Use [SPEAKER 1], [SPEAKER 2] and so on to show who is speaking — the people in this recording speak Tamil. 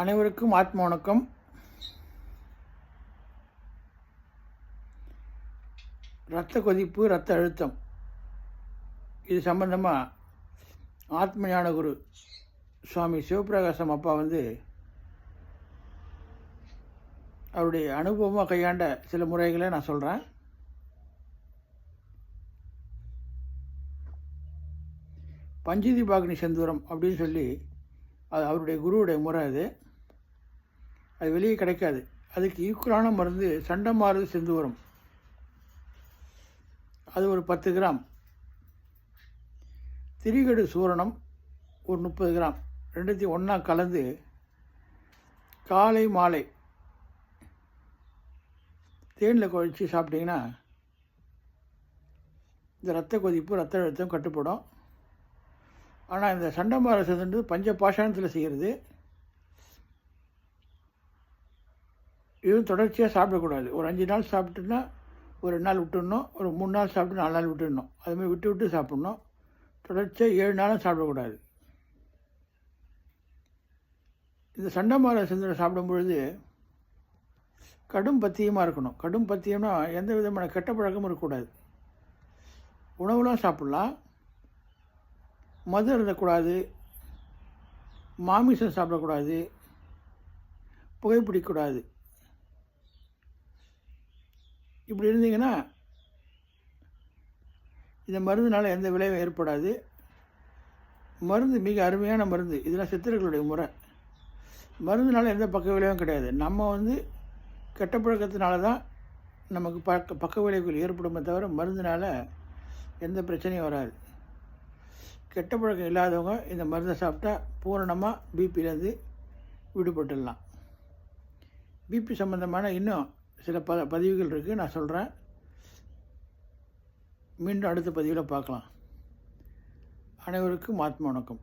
[SPEAKER 1] அனைவருக்கும் ஆத்ம வணக்கம். இரத்த கொதிப்பு இரத்த அழுத்தம். இது சம்பந்தமாக ஆத்ம ஞான குரு சுவாமி சிவபிரகாசம் அப்பா வந்து அவருடைய அனுபவமாக கையாண்ட சில முறைகளை நான் சொல்கிறேன் பஞ்சதீபாக்னி செந்தூரம் அப்படின்னு சொல்லி அது அவருடைய குருவுடைய முறை அது. அது வெளியே கிடைக்காது. அதுக்கு ஈக்குவலான மருந்து சண்டைமாறு செந்து வரும். அது ஒரு பத்து கிராம். திரிகடு சூரணம் ஒரு முப்பது கிராம். ரெண்டுத்தையும் ஒன்றா கலந்து காலை மாலை தேனில் குழச்சி சாப்பிட்டிங்கன்னா இந்த ரத்த கொதிப்பு ரத்த அழுத்தம் கட்டுப்படும். ஆனால் இந்த சண்டமார சேர்ந்து பஞ்ச பாஷாணத்தில் செய்கிறது இதுவும் தொடர்ச்சியாக சாப்பிடக்கூடாது. ஒரு அஞ்சு நாள் சாப்பிட்டுன்னா ஒரு ரெண்டு நாள் விட்டுடணும். ஒரு மூணு நாள் சாப்பிட்டு நாலு நாள் விட்டுடணும். அதுமாதிரி விட்டு விட்டு சாப்பிட்ணும். தொடர்ச்சியாக ஏழு நாளும் சாப்பிடக்கூடாது. இந்த சண்டமார செந்தூரம் சாப்பிடும் பொழுது கடும் பத்தியமாக இருக்கணும். கடும் பத்தியம்னா எந்த விதமான கெட்ட பழக்கமும் இருக்கக்கூடாது. உணவுலாம் சாப்பிட்லாம். மது எழுதக்கூடாது மாமிசம் சாப்பிடக்கூடாது. புகைப்பிடிக்கக்கூடாது இப்படி இருந்தீங்கன்னா இந்த மருந்தினால் எந்த விளைவும் ஏற்படாது. மருந்து மிக அருமையான மருந்து. இதெல்லாம் சித்தர்களுடைய முறை. மருந்தினால் எந்த பக்க விளைவும் கிடையாது. நம்ம வந்து கெட்ட பழக்கத்தினால தான் நமக்கு பக்க பக்க விளைவுகள் ஏற்படுமே தவிர மருந்துனால் எந்த பிரச்சனையும் வராது. கெட்ட பழக்கம் இல்லாதவங்க இந்த மருந்தை சாப்பிட்டா பூரணமாக பிபியிலேருந்து விடுபட்டுடலாம். பிபி சம்மந்தமான இன்னும் சில ப பதிவுகள் இருக்குது நான் சொல்கிறேன் மீண்டும் அடுத்த பதிவில் பார்க்கலாம். அனைவருக்கும் ஆத்ம வணக்கம்.